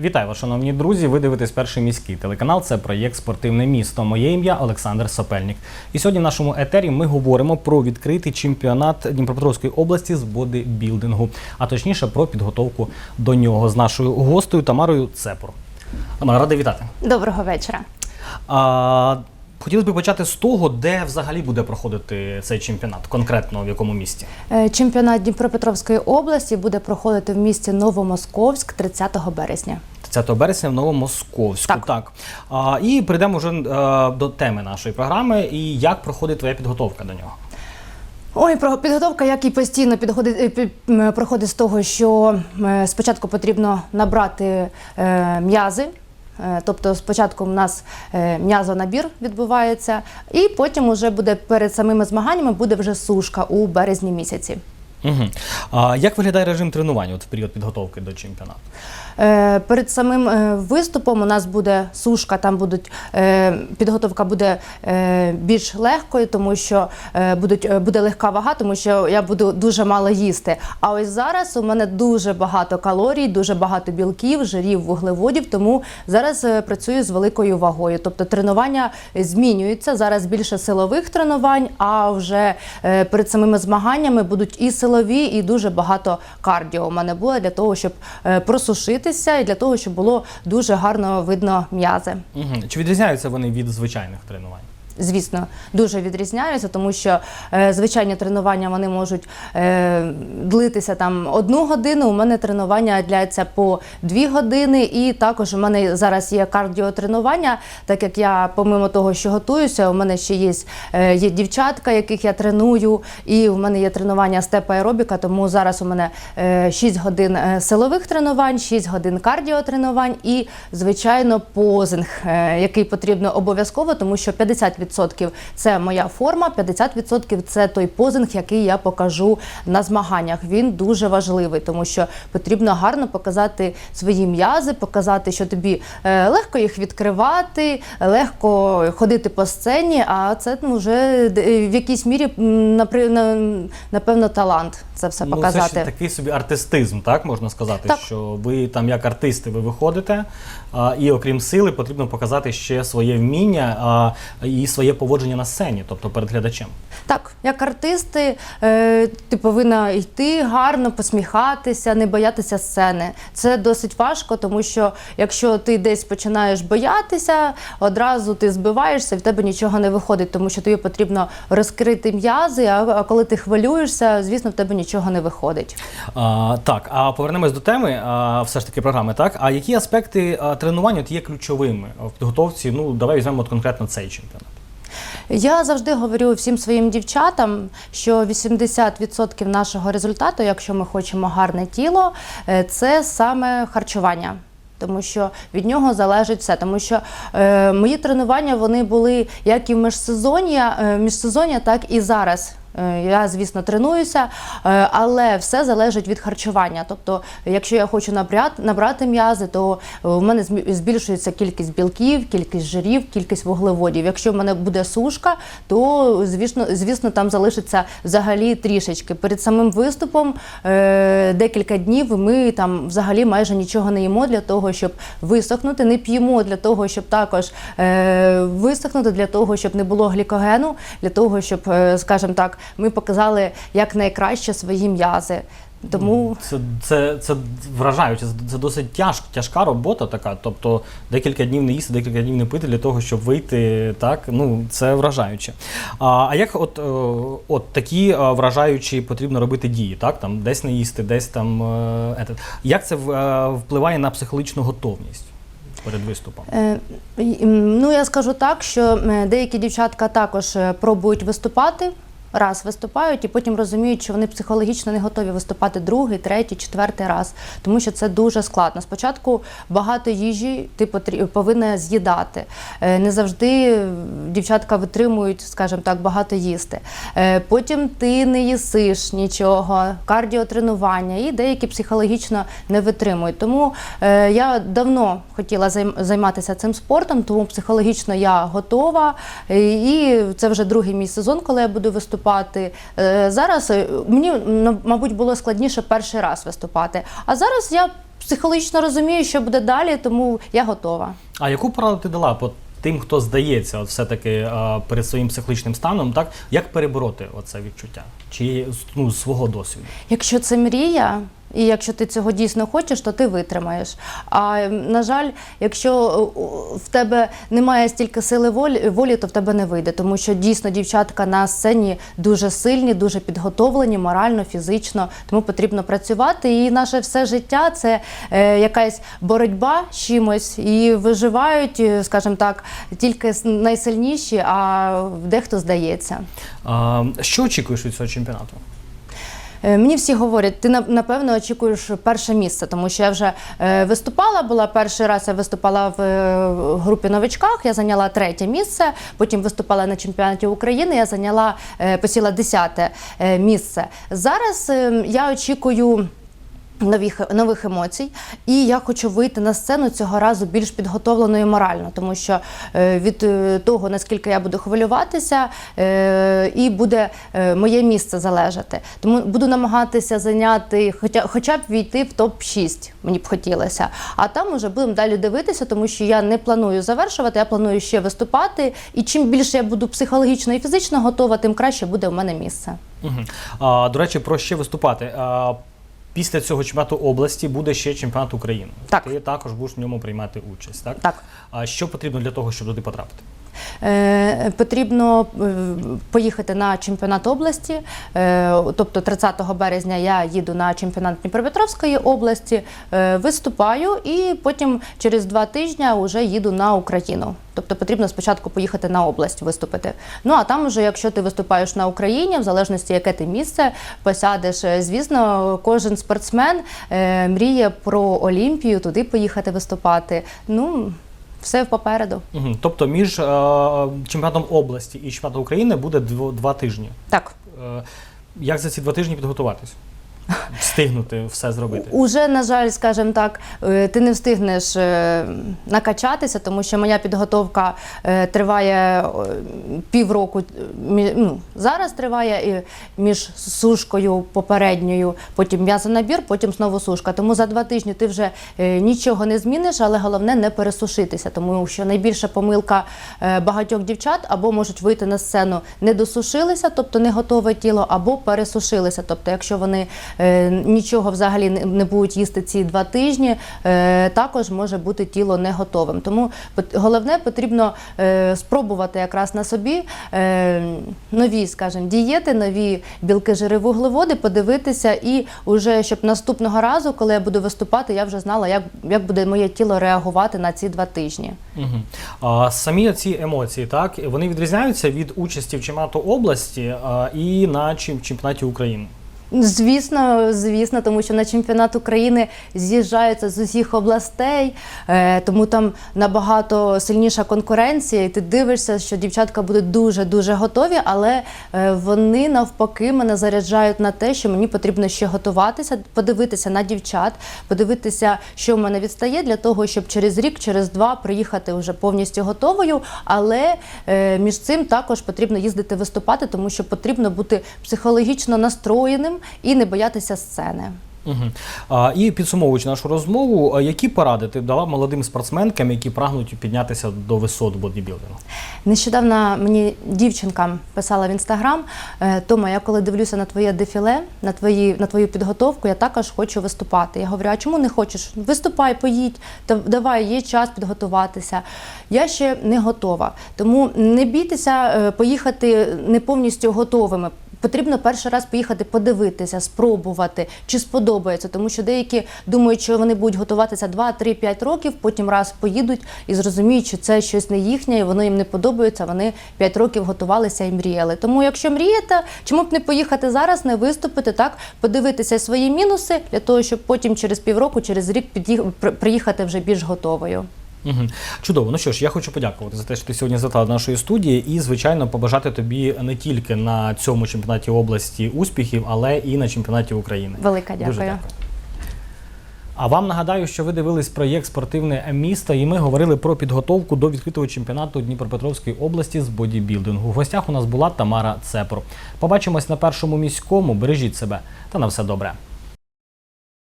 Вітаю вас, шановні друзі. Ви дивитесь перший міський телеканал. Це проєкт Спортивне місто. Моє ім'я Олександр Сопельник. І сьогодні в нашому етері ми говоримо про відкритий чемпіонат Дніпропетровської області з бодибілдингу, а точніше про підготовку до нього з нашою гостею Тамарою Цепур. Тамара, радий вітати. Доброго вечора. А, хотілося б почати з того, де взагалі буде проходити цей чемпіонат, конкретно в якому місті. Е, Чемпіонат Дніпропетровської області буде проходити в місті Новомосковськ 30 березня. 30 березня в Новомосковську. Так. А, і прийдемо вже е, до теми нашої програми. І як проходить твоя підготовка до нього? Ой, про підготовка, як і постійно підходить, е, проходить з того, що спочатку потрібно набрати м'язи. Е, Тобто спочатку у нас е, м'язонабір відбувається, і потім уже буде перед самими змаганнями буде вже сушка у березні місяці. Угу. А, як виглядає режим тренувань от в період підготовки до чемпіонату? Е, Перед самим е, виступом у нас буде сушка, там будуть е, підготовка буде більш легкою, тому що будуть буде легка вага, тому що я буду дуже мало їсти. А ось зараз у мене дуже багато калорій, дуже багато білків, жирів, вуглеводів. Тому зараз працюю з великою вагою. Тобто тренування змінюються. Зараз більше силових тренувань, а вже перед самими змаганнями будуть і силові, і дуже багато кардіо. У мене було для того, щоб е, просушитися, і для того, щоб було дуже гарно видно м'язи. Угу. Чи відрізняються вони від звичайних тренувань? Звісно, дуже відрізняються, тому що е, звичайні тренування вони можуть е, длитися там одну годину. У мене тренування дляться по дві години, і також у мене зараз є кардіотренування, так як я, помимо того, що готуюся, у мене ще є, е, є дівчатка, яких я треную, і в мене є тренування степ аеробіка, тому зараз у мене е, 6 годин силових тренувань, 6 годин кардіотренувань і, звичайно, позинг, який потрібно обов'язково, тому що 50% це моя форма, 50% це той позинг, який я покажу на змаганнях. Він дуже важливий, тому що потрібно гарно показати свої м'язи, показати, що тобі е, легко їх відкривати, легко ходити по сцені. А це ну, вже в якійсь мірі напевно талант це все Ну, показати. це ще такий собі артистизм, так можна сказати, Так. що ви там як артисти ви виходите, а, і окрім сили, потрібно показати ще своє вміння а, і своє поводження на сцені, тобто перед глядачем. Так, як артисти, е, ти повинна йти гарно, посміхатися, не боятися сцени. Це досить важко, тому що якщо ти десь починаєш боятися, одразу ти збиваєшся, в тебе нічого не виходить, тому що тобі потрібно розкрити м'язи. А, коли ти хвилюєшся, звісно, в тебе нічого не виходить. А, так, а повернемось до теми, а, все ж таки програми. Так, а які аспекти а, тренувань от є ключовими в підготовці? Ну, давай візьмемо от конкретно цей чемпіонат. Я завжди говорю всім своїм дівчатам, що 80% нашого результату, якщо ми хочемо гарне тіло, е, це саме харчування. Тому що від нього залежить все. Тому що е, мої тренування вони були як і в міжсезоння, е, міжсезоння, так і зараз. Е, Я, звісно, тренуюся, е, але все залежить від харчування. Тобто, якщо я хочу набрати, набрати м'язи, то е, в мене збільшується кількість білків, кількість жирів, кількість вуглеводів. Якщо в мене буде сушка, то звісно, звісно, там залишиться взагалі трішечки. Перед самим виступом декілька днів ми там взагалі майже нічого не їмо для того, щоб висохнути. Не п'ємо для того, щоб також висохнути, для того, щоб не було глікогену, для того, щоб, скажімо так, ми показали як найкраще свої м'язи. Тому Це, це, це вражаюче, це- досить тяж, тяжка робота така. Тобто декілька днів не їсти, декілька днів не пити для того, щоб вийти. Так, ну це вражаюче. А, а як от, е, от такі е, вражаючі потрібно робити дії, так? Там десь не їсти, десь там. е, етат. Як це впливає на психологічну готовність перед виступом? Ну, я скажу так, що деякі дівчатка також пробують виступати. Раз виступають і потім розуміють, що вони психологічно не готові виступати другий, третій, четвертий раз, тому що це дуже складно. Спочатку багато їжі ти потрі- повинна з'їдати. Е, Не завжди дівчатка витримують, скажімо так, багато їсти. Е, Потім ти не їсиш нічого, кардіотренування, і деякі психологічно не витримують. Тому е, я давно хотіла займатися цим спортом, тому психологічно я готова. І це вже другий мій сезон, коли я буду виступати. Е, Зараз е, мені, ну, мабуть, було складніше перший раз виступати. А зараз я психологічно розумію, що буде далі, тому я готова. А яку пораду ти дала по тим, хто здається, от все-таки е, перед своїм психологічним станом, так як перебороти оце відчуття? Чи ну, з свого досвіду? Якщо це мрія, і якщо ти цього дійсно хочеш, то ти витримаєш. А на жаль, якщо е, в тебе немає стільки сили волі, волі, то в тебе не вийде, тому що дійсно дівчатка на сцені дуже сильні, дуже підготовлені, морально, фізично. Тому потрібно працювати. І наше все життя це е, якась боротьба з чимось, і виживають, е, скажімо так, тільки найсильніші, а дехто здається. А, що очікуєш від цього чемпіонату? Е, Мені всі говорять, ти на- напевно очікуєш перше місце, тому що я вже е, виступала. Була перший раз я виступала в е, групі новичках. Я зайняла третє місце. Потім виступала на чемпіонаті України. Я зайняла посіла десяте місце. Зараз е, я очікую. Нових, нових емоцій, і я хочу вийти на сцену цього разу більш підготовленою морально, тому що е, від е, того наскільки я буду хвилюватися, е, і буде моє місце залежати. Тому буду намагатися зайняти, хоча, хоча б війти в топ 6 мені б хотілося. А там уже будемо далі дивитися, тому що я не планую завершувати, я планую ще виступати. І чим більше я буду психологічно і фізично готова, тим краще буде в мене місце. Угу. А, до речі, про ще виступати. Після цього чемпіонату області буде ще чемпіонат України. Так. Ти також будеш в ньому приймати участь, так? Так. А що потрібно для того, щоб туди потрапити? Е, Потрібно е, поїхати на чемпіонат області. Е, Тобто 30 березня я їду на чемпіонат Дніпропетровської області, виступаю і потім через два тижні вже їду на Україну. Тобто потрібно спочатку поїхати на область виступити. Ну а там, уже, якщо ти виступаєш на Україні, в залежності яке ти місце посядеш, звісно, кожен спортсмен мріє про Олімпію, туди поїхати виступати. Ну все попереду. Угу. Тобто між е, чемпіонатом області і чемпіонатом України буде дво- два тижні. Так. Е, як за ці два тижні підготуватись? Встигнути все зробити? Уже, на жаль, скажімо так, е, ти не встигнеш е, накачатися, тому що моя підготовка е, триває півроку. Ну, зараз триває між сушкою попередньою, потім м'язонабір, потім знову сушка. Тому за два тижні ти вже нічого не зміниш, але головне не пересушитися, тому що найбільша помилка багатьох дівчат або можуть вийти на сцену не досушилися, тобто не готове тіло, або пересушилися. Тобто, якщо вони нічого взагалі не, будуть їсти ці два тижні, е, також може бути тіло не готовим. Тому головне потрібно е, спробувати якраз на собі е, нові, скажімо, дієти, нові білки, жири, вуглеводи, подивитися, і уже щоб наступного разу, коли я буду виступати, я вже знала, як, як буде моє тіло реагувати на ці два тижні. Угу. А, самі ці емоції, так, вони відрізняються від участі в чемпіонату області а, і на чемпіонаті України. Звісно, звісно, тому що на чемпіонат України з'їжджаються з усіх областей, е, тому там набагато сильніша конкуренція. І ти дивишся, що дівчатка будуть дуже дуже готові, але е, вони навпаки мене заряджають на те, що мені потрібно ще готуватися, подивитися на дівчат, подивитися, що в мене відстає, для того, щоб через рік, через два приїхати вже повністю готовою. Але е, між цим також потрібно їздити виступати, тому що потрібно бути психологічно настроєним і не боятися сцени. Угу. А, і підсумовуючи нашу розмову, які поради ти дала молодим спортсменкам, які прагнуть піднятися до висот бодібілдингу? Нещодавно мені дівчинка писала в інстаграм: е, Тома, я коли дивлюся на твоє дефіле, на твої на твою підготовку, я також хочу виступати. Я говорю, а чому не хочеш? Виступай, поїдь, та давай, є час підготуватися. Я ще не готова. Тому не бійтеся е, поїхати не повністю готовими. Потрібно перший раз поїхати подивитися, спробувати, чи сподобається, тому що деякі думають, що вони будуть готуватися 2, 3, 5 років, потім раз поїдуть і зрозуміють, що це щось не їхнє, і воно їм не подобається. Вони 5 років готувалися і мріяли. Тому, якщо мрієте, чому б не поїхати зараз, не виступити, так подивитися свої мінуси для того, щоб потім через півроку, через рік приїхати вже більш готовою. Угу. Чудово. Ну що ж, я хочу подякувати за те, що ти сьогодні завітала до нашої студії, і звичайно побажати тобі не тільки на цьому чемпіонаті області успіхів, але і на чемпіонаті України. Велика Дуже дякую. дякую. А вам нагадаю, що ви дивились проєкт Спортивне місто, і ми говорили про підготовку до відкритого чемпіонату Дніпропетровської області з бодібілдингу. В гостях у нас була Тамара Цепро. Побачимось на першому міському. Бережіть себе та на все добре.